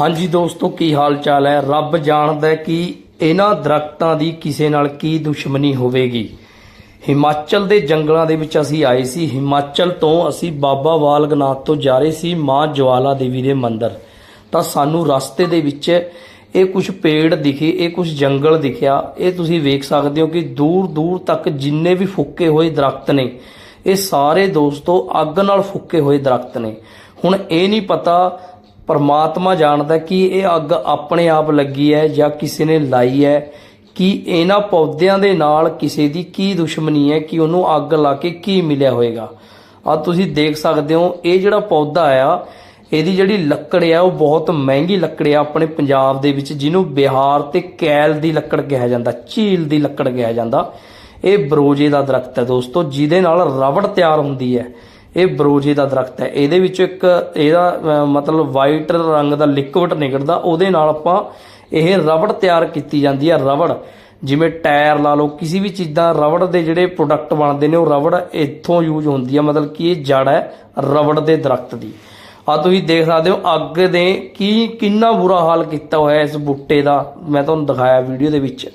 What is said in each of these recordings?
ਹਾਂਜੀ ਦੋਸਤੋ, ਕੀ ਹਾਲ ਚਾਲ ਹੈ? ਰੱਬ ਜਾਣਦਾ ਹੈ ਕਿ ਇਹਨਾਂ ਦਰਖਤਾਂ ਦੀ ਕਿਸੇ ਨਾਲ ਕੀ ਦੁਸ਼ਮਣੀ ਹੋਵੇਗੀ। ਹਿਮਾਚਲ ਦੇ ਜੰਗਲਾਂ ਦੇ ਵਿੱਚ ਅਸੀਂ ਆਏ ਸੀ। ਹਿਮਾਚਲ ਤੋਂ ਅਸੀਂ ਬਾਬਾ ਬਾਲਗਨਾਥ ਤੋਂ ਜਾ ਰਹੇ ਸੀ, ਮਾਂ ਜਵਾਲਾ ਦੇਵੀ ਦੇ ਮੰਦਿਰ। ਤਾਂ ਸਾਨੂੰ ਰਸਤੇ ਦੇ ਵਿੱਚ ਇਹ ਕੁਝ ਪੇੜ ਦਿਖੇ, ਇਹ ਕੁਝ ਜੰਗਲ ਦਿਖਿਆ। ਇਹ ਤੁਸੀਂ ਵੇਖ ਸਕਦੇ ਹੋ ਕਿ ਦੂਰ ਦੂਰ ਤੱਕ ਜਿੰਨੇ ਵੀ ਫੁੱਕੇ ਹੋਏ ਦਰਖਤ ਨੇ, ਇਹ ਸਾਰੇ ਦੋਸਤੋ ਅੱਗ ਨਾਲ ਫੁੱਕੇ ਹੋਏ ਦਰਖਤ ਨੇ। ਹੁਣ ਇਹ ਨਹੀਂ ਪਤਾ ਪਰਮਾਤਮਾ ਜਾਣਦਾ ਕਿ ਇਹ ਅੱਗ ਆਪਣੇ ਆਪ ਲੱਗੀ ਹੈ ਜਾਂ ਕਿਸੇ ਨੇ ਲਾਈ ਹੈ, ਕਿ ਇਹਨਾਂ ਪੌਦਿਆਂ ਦੇ ਨਾਲ ਕਿਸੇ ਦੀ ਕੀ ਦੁਸ਼ਮਣੀ ਹੈ, ਕਿ ਉਹਨੂੰ ਅੱਗ ਲਾ ਕੇ ਕੀ ਮਿਲਿਆ ਹੋਵੇਗਾ ਆ ਤੁਸੀਂ ਦੇਖ ਸਕਦੇ ਹੋ, ਇਹ ਜਿਹੜਾ ਪੌਦਾ ਆ, ਇਹਦੀ ਜਿਹੜੀ ਲੱਕੜ ਆ, ਉਹ ਬਹੁਤ ਮਹਿੰਗੀ ਲੱਕੜ ਆ ਆਪਣੇ ਪੰਜਾਬ ਦੇ ਵਿੱਚ, ਜਿਹਨੂੰ ਬਿਹਾਰ ਤੇ ਕੈਲ ਦੀ ਲੱਕੜ ਕਿਹਾ ਜਾਂਦਾ, ਝੀਲ ਦੀ ਲੱਕੜ ਕਿਹਾ ਜਾਂਦਾ। ਇਹ ਬਰੋਜੇ ਦਾ ਦਰਖਤ ਹੈ ਦੋਸਤੋ, ਜਿਹਦੇ ਨਾਲ ਰਬੜ ਤਿਆਰ ਹੁੰਦੀ ਹੈ। ਇਹ ਬਰੋਜੇ ਦਾ ਦਰਖਤ ਹੈ। ਇਹਦੇ ਵਿੱਚ ਇੱਕ ਇਹਦਾ ਮਤਲਬ ਵਾਈਟ ਰੰਗ ਦਾ ਲਿਕਵਿਡ ਨਿਕਲਦਾ, ਉਹਦੇ ਨਾਲ ਆਪਾਂ ਇਹ ਰਬੜ ਤਿਆਰ ਕੀਤੀ ਜਾਂਦੀ ਹੈ, ਰਬੜ। ਜਿਵੇਂ ਟਾਇਰ ਲਾ ਲਓ, ਕਿਸੇ ਵੀ ਚੀਜ਼ਾਂ ਰਬੜ ਦੇ ਜਿਹੜੇ ਪ੍ਰੋਡਕਟ ਬਣਦੇ ਨੇ, ਉਹ ਰਬੜ ਇੱਥੋਂ ਯੂਜ਼ ਹੁੰਦੀ ਹੈ। ਮਤਲਬ ਕਿ ਇਹ ਜੜ ਹੈ, ਰਬੜ ਦੇ ਦਰਖਤ ਦੀ। ਆ ਤੁਸੀਂ ਦੇਖ ਸਕਦੇ ਹੋ, ਅੱਗ ਨੇ ਕੀ, ਕਿੰਨਾ ਬੁਰਾ ਹਾਲ ਕੀਤਾ ਹੋਇਆ ਇਸ ਬੂਟੇ ਦਾ। ਮੈਂ ਤੁਹਾਨੂੰ ਦਿਖਾਇਆ ਵੀਡੀਓ ਦੇ ਵਿੱਚ।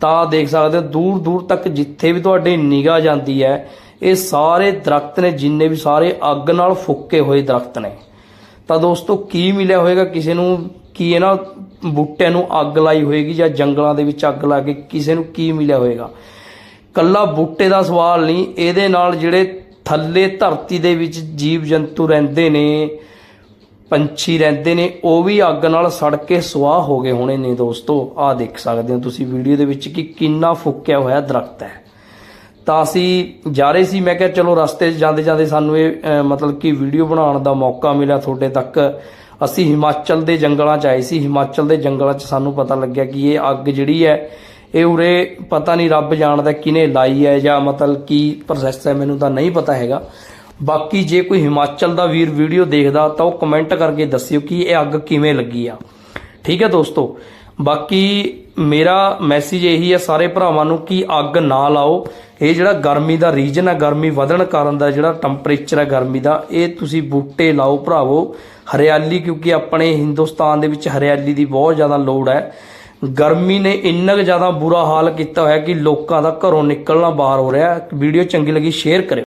ਤਾਂ ਦੇਖ ਸਕਦੇ ਹੋ ਦੂਰ ਦੂਰ ਤੱਕ ਜਿੱਥੇ ਵੀ ਤੁਹਾਡੀ ਨਿਗਾਹ ਜਾਂਦੀ ਹੈ ਇਹ ਸਾਰੇ ਦਰਖਤ ਨੇ, ਜਿੰਨੇ ਵੀ ਸਾਰੇ ਅੱਗ ਨਾਲ ਫੁੱਕੇ ਹੋਏ ਦਰਖਤ ਨੇ। ਤਾਂ ਦੋਸਤੋ, ਕੀ ਮਿਲਿਆ ਹੋਵੇਗਾ ਕਿਸੇ ਨੂੰ? ਕੀ ਇਹਨਾਂ ਬੂਟਿਆਂ ਨੂੰ ਅੱਗ ਲਾਈ ਹੋਏਗੀ ਜਾਂ ਜੰਗਲਾਂ ਦੇ ਵਿੱਚ ਅੱਗ ਲਾ ਕੇ ਕਿਸੇ ਨੂੰ ਕੀ ਮਿਲਿਆ ਹੋਵੇਗਾ ਕੱਲਾ ਬੂਟੇ ਦਾ ਸਵਾਲ ਨਹੀਂ, ਇਹਦੇ ਨਾਲ ਜਿਹੜੇ ਥੱਲੇ ਧਰਤੀ ਦੇ ਵਿੱਚ ਜੀਵ ਜੰਤੂ ਰਹਿੰਦੇ ਨੇ, ਪੰਛੀ ਰਹਿੰਦੇ ਨੇ, ਉਹ ਵੀ ਅੱਗ ਨਾਲ ਸੜ ਕੇ ਸੁਆਹ ਹੋ ਗਏ ਹੋਣੇ ਨੇ ਦੋਸਤੋ। ਆਹ ਦੇਖ ਸਕਦੇ ਹੋ ਤੁਸੀਂ ਵੀਡੀਓ ਦੇ ਵਿੱਚ ਕਿ ਕਿੰਨਾ ਫੁੱਕਿਆ ਹੋਇਆ ਦਰਖਤ ਹੈ। ਤਾਂ ਅਸੀਂ ਜਾ ਰਹੇ ਸੀ, ਮੈਂ ਕਿਹਾ ਚਲੋ ਰਸਤੇ 'ਚ ਜਾਂਦੇ ਜਾਂਦੇ ਸਾਨੂੰ ਇਹ ਮਤਲਬ ਕਿ ਵੀਡੀਓ ਬਣਾਉਣ ਦਾ ਮੌਕਾ ਮਿਲਿਆ ਤੁਹਾਡੇ ਤੱਕ। ਅਸੀਂ ਹਿਮਾਚਲ ਦੇ ਜੰਗਲਾਂ 'ਚ ਆਏ ਸੀ, ਹਿਮਾਚਲ ਦੇ ਜੰਗਲਾਂ 'ਚ ਸਾਨੂੰ ਪਤਾ ਲੱਗਿਆ ਕਿ ਇਹ ਅੱਗ ਜਿਹੜੀ ਹੈ, ਇਹ ਉਰੇ ਪਤਾ ਨਹੀਂ ਰੱਬ ਜਾਣਦਾ ਕਿਨੇ ਲਾਈ ਹੈ ਜਾਂ ਮਤਲਬ ਕੀ ਪ੍ਰੋਸੈਸ ਹੈ, ਮੈਨੂੰ ਤਾਂ ਨਹੀਂ ਪਤਾ ਹੈਗਾ। ਬਾਕੀ ਜੇ ਕੋਈ ਹਿਮਾਚਲ ਦਾ ਵੀਰ ਵੀਡੀਓ ਦੇਖਦਾ ਤਾਂ ਉਹ ਕਮੈਂਟ ਕਰਕੇ ਦੱਸਿਓ ਕਿ ਇਹ ਅੱਗ ਕਿਵੇਂ ਲੱਗੀ ਆ। ਠੀਕ ਹੈ ਦੋਸਤੋ ਬਾਕੀ ਮੇਰਾ ਮੈਸੇਜ ਇਹੀ ਹੈ ਸਾਰੇ ਭਰਾਵਾਂ ਨੂੰ ਕਿ ਅੱਗ ਨਾ ਲਾਓ। ਇਹ ਜਿਹੜਾ ਗਰਮੀ ਦਾ ਰੀਜਨ ਹੈ ਗਰਮੀ ਵਧਣ ਕਾਰਨ ਦਾ ਜਿਹੜਾ ਟੈਂਪਰੇਚਰ ਹੈ ਗਰਮੀ ਦਾ, ਇਹ ਤੁਸੀਂ ਬੂਟੇ ਲਾਓ ਭਰਾਵੋ। ਹਰਿਆਲੀ, ਕਿਉਂਕਿ ਆਪਣੇ ਹਿੰਦੁਸਤਾਨ ਦੇ ਵਿੱਚ ਹਰਿਆਲੀ ਦੀ ਬਹੁਤ ਜ਼ਿਆਦਾ ਲੋੜ ਹੈ। ਗਰਮੀ ਨੇ ਇੰਨਾ ਕੁ ਜ਼ਿਆਦਾ ਬੁਰਾ ਹਾਲ ਕੀਤਾ ਹੋਇਆ ਕਿ ਲੋਕਾਂ ਦਾ ਘਰੋਂ ਨਿਕਲਣਾ ਬਾਹਰ ਹੋ ਰਿਹਾ। ਵੀਡੀਓ ਚੰਗੀ ਲੱਗੀ ਸ਼ੇਅਰ ਕਰਿਓ।